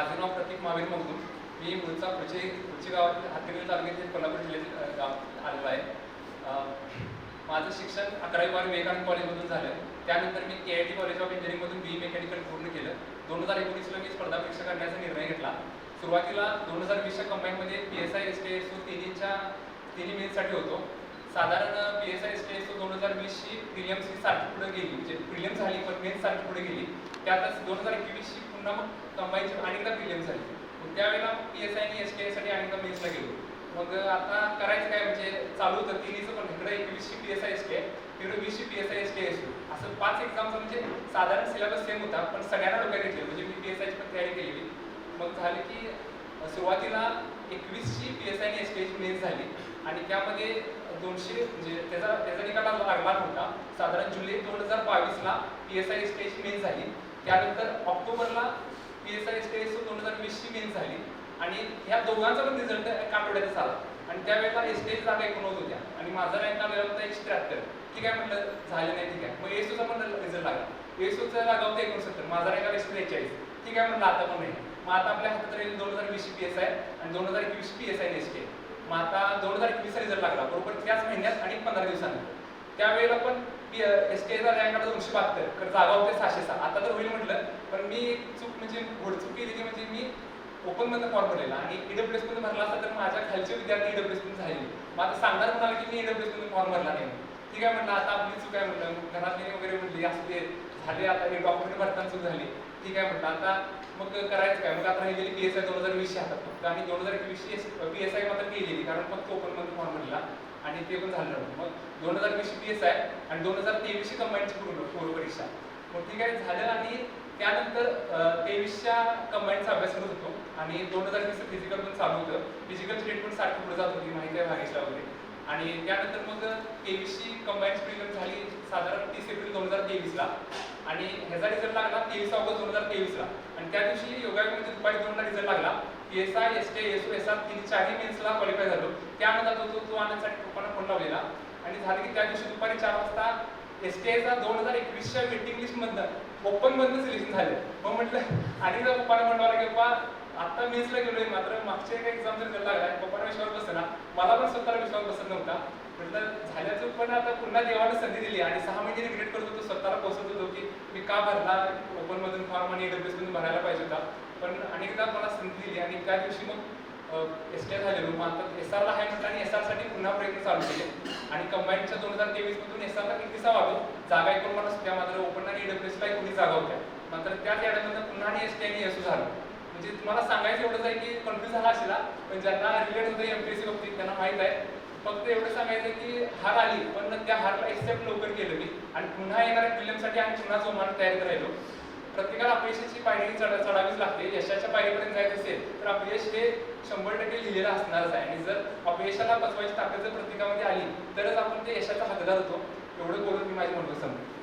माझे नाव प्रतीक महावीर मगदूम मी मूळचा पुढचे पुढचे गावात हातगिरी तालुक्यातील कोल्हापूर जिल्ह्यातील गाव आलेलो आहे. माझं शिक्षण अकरावी बारावी विवेकानंद कॉलेजमधून झालं. त्यानंतर मी K I T college of इंजिनिअरिंगमधून B mechanical पूर्ण केलं. दोन हजार एकोणीसला मी स्पर्धा परीक्षा करण्याचा निर्णय घेतला. सुरुवातीला दोन हजार वीसच्या कंबाईनमध्ये P S I S T S तिन्हीच्या तिन्ही मेन्ससाठी होतो. साधारण P S I S T S दोन हजार वीसची प्रिलियम्सची सारखी पुढे गेली. म्हणजे प्रिलियम झाली पण मेन सारखी पुढे गेली. त्यातच दोन हजार एकवीसची पुन्हा मग कंबाईनची अनेकदा प्रिलियम झाली. मग त्यावेळेला पी एस आय आणि एस टी आयसाठी अनेकदा मेन्सला गेलो. मग आता करायचं काय? म्हणजे चालू होतं तिन्हीचं पण इकडे एकवीसशी P S I S T आहे तिकडे वीसची P S I S T S असं पाच एक्झामचं म्हणजे साधारण सिलेबस सेम होता पण सगळ्यांना डोक्यात घेतले. म्हणजे मी पी एस आयची पण तयारी केलेली. मग झालं की सुरुवातीला एकवीसशी पी एस आय आणि एस टी आयची मेन झाली. आणि त्यामध्ये दोनशे म्हणजे त्याचा त्याचा निकाल लागला होता. साधारण जुलै दोन हजार बावीसला P S I S T आयची मेन झाली. त्यानंतर ऑक्टोबरला P S I S T S दोन हजार वीसची मेन झाली. आणि ह्या दोघांचा पण रिझल्ट एका आठवड्याचा आला. आणि त्यावेळेला एस टी जागा एकोणवत होत्या. आणि माझा रँक आलेला होता एकशे त्र्याहत्तर. ठीक आहे म्हटलं झालं नाही ठीक आहे. मग एसोचा पण रिझल्ट लागला. एसोचा जागा होता एकोणसत्तर. माझा रँक आला एकशे त्रेचाळीस. ठीक आहे म्हटलं आता पण नाही. मग आता आपल्या हातात राहील दोन हजार वीस पी एस आय आणि दोन हजार एकवीस P S I S K मग आता दोन हजार एकवीसचा रिझल्ट लागला बरोबर त्याच महिन्यात आणि पंधरा दिवसांनी. त्यावेळेला पण एस के आयचा रँक आता दोनशे बहात्तर तर जागा होते सहाशे सहा. आता तर होईल म्हटलं पण मी एक चूक म्हणजे घोडचूक केली ती म्हणजे मी ओपनमधनं फॉर्म भरलेला आणि ईडब्ल्यूएसमध्ये भरला असता तर माझ्या खालचे विद्यार्थी ईडब्ल्यूएसमध्ये झाले. मग आता सांगणार म्हणाला की मी ईडब्ल्यूएसमध्ये फॉर्म भरला नाही? ठीक आहे म्हटलं आता आपली चूक आहे म्हटलं घरातली वगैरे म्हटली असं ते झाले आता हे डॉक्युमेंट भरताना सुरू झाली. ठीक आहे म्हटलं आता मग करायचं काय? मग आता राहिलेली पी एस आय दोन हजार वीसशे हातात फक्त. आणि दोन हजार एकवीसची पी एस आय मात्र केलेली कारण फक्त ओपनमध्ये फॉर्म भरला. आणि ते पण झालं. नव्हतं मग दोन हजार वीसची पी एस आय आणि दोन हजार तेवीसशी कंबाईनची पूर्ण पूर्व परीक्षा. मग ठीक आहे झालं आणि त्यानंतर तेवीसच्या कंबाईनचा अभ्यास करत होतो. आणि दोन हजार वीस फिजिकल पण चालू होतं. फिजिकल स्टेटमेंट सारखी पुढे जात होती माहिती आहे भागेशला वगैरे. आणि त्यानंतर मग तेवीसची कंबाईन प्रिलिम झाली. साधारण तीस एप्रिल दोन हजार तेवीसला. आणि ह्याचा रिझल्ट लागला तेवीस ऑगस्ट दोन हजार तेवीसला. आणि त्या दिवशी योगायोगामध्ये दुपारी दोनला रिझल्ट लागला. P S I S T S O S R तिन्ही चारही मेन्सला क्वालिफाय झालो. त्यानंतर तो तो तो पप्पांना फोन लावलेला. आणि झालं की त्या दिवशी दुपारी चार वाजता एस टी आयचा दोन हजार एकवीसच्या वेटिंग लिस्ट मधनं सिलेक्शन झालं. म्हटलं आणि जर पप्पाला म्हणलं की पप्पा आता मीच गेलोय मात्र मागच्या एका एक्झामचा रिझल्ट लागला पप्पाला विश्वास बसला मला पण स्वतःला विश्वास बसत नव्हता. म्हटलं झाल्याचं पण आता पुन्हा देवाने संधी दिली आणि सहा महिने रिग्रेट करत होतो स्वतःला पोहोचत होतो की मी का भरला? ओपन मधून फॉर्म आणि एडब्ल्यूस मधून भरायला पाहिजे होता. पण अनेकदा मला संधी दिली आणि त्या दिवशी मग एस टी आय झालेलो. मग आता एस आरला आहे म्हटलं आणि एससाठी पुन्हा प्रयत्न चालू केले. आणि कंबाईनच्या दोन हजार तेवीस मधून एस आरला कितीसा वाढलो जागा एकूण मला सुद्धा मात्र ओपन आणि एडब्ल्यूएसला एकोणीस जागा होत्या. मात्र त्याच याड्यामधून पुन्हा आणि एस टी आणि एस झालं. म्हणजे तुम्हाला सांगायचं एवढंच आहे की कन्फ्युज झाला असेल पण ज्यांना रिलेट होतं सी बाबतीत त्यांना माहीत आहे. फक्त एवढं सांगायचं की हार आली पण त्या हारला एक्सेप्ट लवकर केलं मी. आणि पुन्हा येणाऱ्या फिल्मसाठी आणि पुन्हा जोमानं तयार राहिलो. प्रत्येकाला अपयशाची पायरी चढ चढावीच लागते. यशाच्या पायरीपर्यंत जायचं असेल तर अपयश हे शंभर टक्के लिहिलेलं असणारच आहे. आणि जर अपयशाला बसवायची ताकद जर प्रत्येकामध्ये आली तरच आपण ते यशाचा हकदार होतो एवढं बोलून मी माझी म्हणतो समजतो